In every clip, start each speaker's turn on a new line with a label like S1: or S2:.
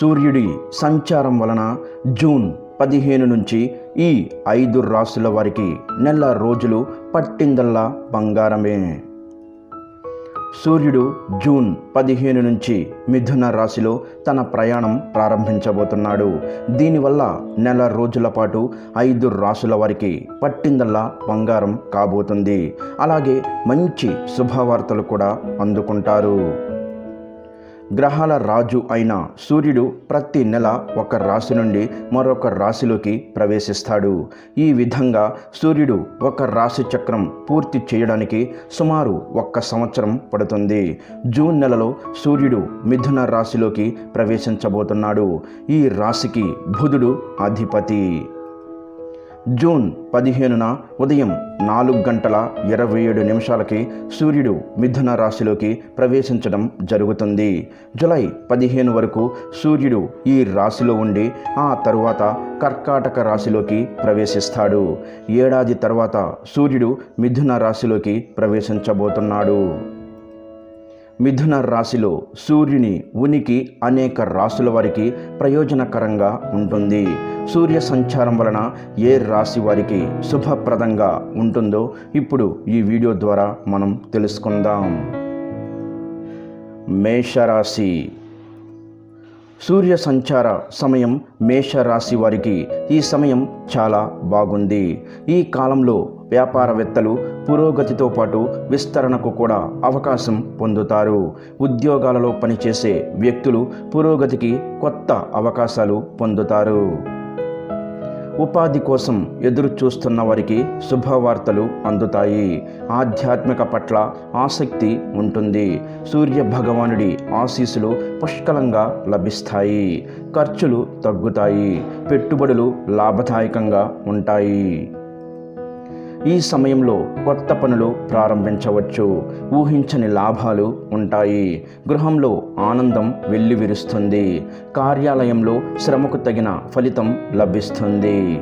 S1: సూర్యుడి సంచారం వలన జూన్ పదిహేను నుంచి ఈ ఐదు రాసుల వారికి నెల రోజులు పట్టిందల్లా బంగారమే. సూర్యుడు జూన్ పదిహేను నుంచి మిథున రాశిలో తన ప్రయాణం ప్రారంభించబోతున్నాడు. దీనివల్ల నెల రోజుల పాటు ఐదు రాశుల వారికి పట్టిందల్లా బంగారం కాబోతుంది. అలాగే మంచి శుభవార్తలు కూడా అందుకుంటారు. గ్రహాల రాజు అయిన సూర్యుడు ప్రతి నెల ఒక రాశి నుండి మరొక రాశిలోకి ప్రవేశిస్తాడు. ఈ విధంగా సూర్యుడు ఒక రాశి చక్రం పూర్తి చేయడానికి సుమారు ఒక్క సంవత్సరం పడుతుంది. జూన్ నెలలో సూర్యుడు మిథున రాశిలోకి ప్రవేశించబోతున్నాడు. ఈ రాశికి బుధుడు అధిపతి. జూన్ పదిహేనున ఉదయం నాలుగు గంటల ఇరవై ఏడు నిమిషాలకి సూర్యుడు మిథున రాశిలోకి ప్రవేశించడం జరుగుతుంది. జులై పదిహేను వరకు సూర్యుడు ఈ రాశిలో ఉండి ఆ తరువాత కర్కాటక రాశిలోకి ప్రవేశిస్తాడు. ఏడాది తర్వాత సూర్యుడు మిథున రాశిలోకి ప్రవేశించబోతున్నాడు. మిథున రాశిలో సూర్యుని ఉనికి అనేక రాశుల వారికి ప్రయోజనకరంగా ఉంటుంది. సూర్య సంచారం వలన ఏ రాశి వారికి శుభప్రదంగా ఉంటుందో ఇప్పుడు ఈ వీడియో ద్వారా మనం తెలుసుకుందాం. మేషరాశి. సూర్య సంచార సమయం మేషరాశి వారికి ఈ సమయం చాలా బాగుంది. ఈ కాలంలో వ్యాపారవేత్తలు పురోగతితో పాటు విస్తరణకు కూడా అవకాశం పొందుతారు. ఉద్యోగాలలో పనిచేసే వ్యక్తులు పురోగతికి కొత్త అవకాశాలు పొందుతారు. ఉపాధి కోసం ఎదురు చూస్తున్న వారికి శుభవార్తలు అందుతాయి. ఆధ్యాత్మిక పట్ల ఆసక్తి ఉంటుంది. సూర్య భగవానుడి ఆశీస్సులు పుష్కలంగా లభిస్తాయి. ఖర్చులు తగ్గుతాయి. పెట్టుబడులు లాభదాయకంగా ఉంటాయి. ఈ సమయంలో కొత్త పనులు ప్రారంభించవచ్చు. ఊహించని లాభాలు ఉంటాయి. గృహంలో ఆనందం వెల్లివిరుస్తుంది. కార్యాలయంలో శ్రమకు తగిన ఫలితం లభిస్తుంది.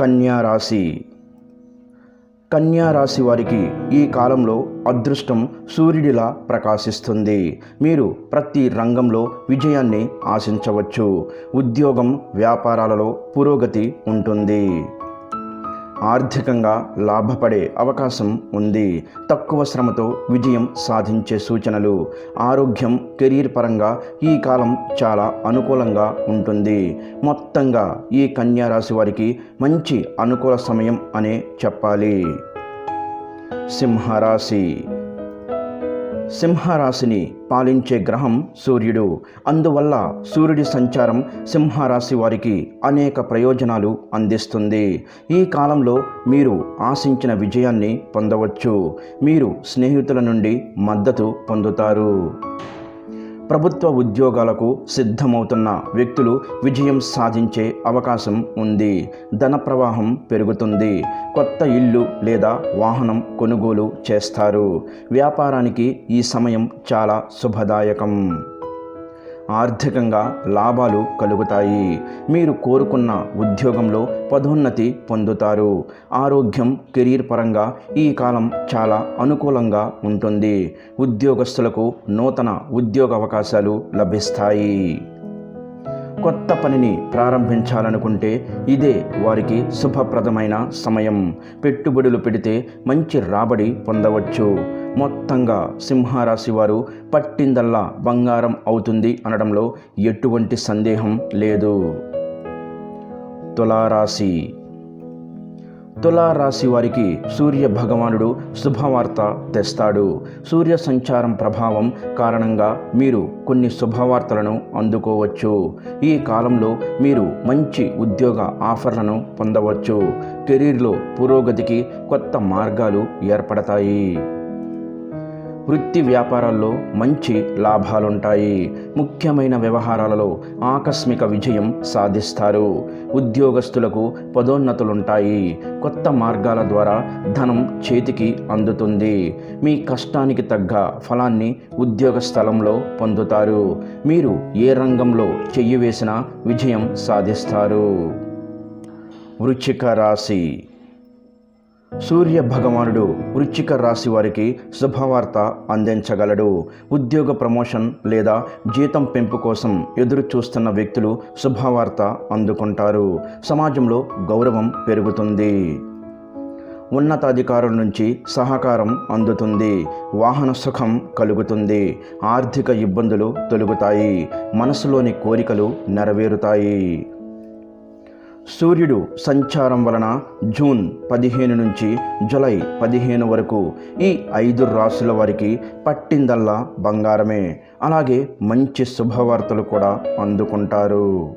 S1: కన్యారాశి. కన్యారాశి వారికి ఈ కాలంలో అదృష్టం సూర్యుడిలా ప్రకాశిస్తుంది. మీరు ప్రతి రంగంలో విజయాన్ని ఆశించవచ్చు. ఉద్యోగం వ్యాపారాలలో పురోగతి ఉంటుంది. ఆర్థికంగా లాభపడే అవకాశం ఉంది. తక్కువ శ్రమతో విజయం సాధించే సూచనలు. ఆరోగ్యం కెరీర్ పరంగా ఈ కాలం చాలా అనుకూలంగా ఉంటుంది. మొత్తంగా ఈ కన్యారాశి వారికి మంచి అనుకూల సమయం అనే చెప్పాలి. సింహరాశి సింహరాశిని పాలించే గ్రహం సూర్యుడు. అందువల్ల సూర్యుడి సంచారం సింహరాశి వారికి అనేక ప్రయోజనాలు అందిస్తుంది. ఈ కాలంలో మీరు ఆశించిన విజయాన్ని పొందవచ్చు. మీరు స్నేహితుల నుండి మద్దతు పొందుతారు. ప్రభుత్వ ఉద్యోగాలకు సిద్ధమవుతున్న వ్యక్తులు విజయం సాధించే అవకాశం ఉంది. ధన ప్రవాహం పెరుగుతుంది. కొత్త ఇల్లు లేదా వాహనం కొనుగోలు చేస్తారు. వ్యాపారానికి ఈ సమయం చాలా శుభదాయకం. ఆర్థికంగా లాభాలు కలుగుతాయి. మీరు కోరుకున్న ఉద్యోగంలో పదోన్నతి పొందుతారు. ఆరోగ్యం కెరీర్ పరంగా ఈ కాలం చాలా అనుకూలంగా ఉంటుంది. ఉద్యోగస్తులకు నూతన ఉద్యోగ అవకాశాలు లభిస్తాయి. కొత్త పనిని ప్రారంభించాలనుకుంటే ఇదే వారికి శుభప్రదమైన సమయం. పెట్టుబడులు పెడితే మంచి రాబడి పొందవచ్చు. మొత్తంగా సింహరాశి వారు పట్టిందల్లా బంగారం అవుతుంది అనడంలో ఎటువంటి సందేహం లేదు. తులారాశి. తులారాశి వారికి సూర్య భగవానుడు శుభవార్త తెస్తాడు. సూర్య సంచారం ప్రభావం కారణంగా మీరు కొన్ని శుభవార్తలను అందుకోవచ్చు. ఈ కాలంలో మీరు మంచి ఉద్యోగ ఆఫర్లను పొందవచ్చు. కెరీర్లో పురోగతికి కొత్త మార్గాలు ఏర్పడతాయి. వృత్తి వ్యాపారాల్లో మంచి లాభాలుంటాయి. ముఖ్యమైన వ్యవహారాలలో ఆకస్మిక విజయం సాధిస్తారు. ఉద్యోగస్తులకు పదోన్నతులుంటాయి. కొత్త మార్గాల ద్వారా ధనం చేతికి అందుతుంది. మీ కష్టానికి తగ్గ ఫలాన్ని ఉద్యోగ స్థలంలో పొందుతారు. మీరు ఏ రంగంలో చెయ్యి వేసినా విజయం సాధిస్తారు. వృచ్చిక రాశి సూర్య భగవానుడు వృచ్చిక రాశి వారికి శుభవార్త అందించగలడు. ఉద్యోగ ప్రమోషన్ లేదా జీతం పెంపు కోసం ఎదురు చూస్తున్న వ్యక్తులు శుభవార్త అందుకుంటారు. సమాజంలో గౌరవం పెరుగుతుంది. ఉన్నతాధికారుల నుంచి సహకారం అందుతుంది. వాహన సుఖం కలుగుతుంది. ఆర్థిక ఇబ్బందులు తొలుగుతాయి. మనసులోని కోరికలు నెరవేరుతాయి. సూర్యుడు సంచారం వలన జూన్ పదిహేను నుంచి జులై పదిహేను వరకు ఈ ఐదు రాసుల వారికి పట్టిందల్లా బంగారమే. అలాగే మంచి శుభవార్తలు కూడా అందుకుంటారు.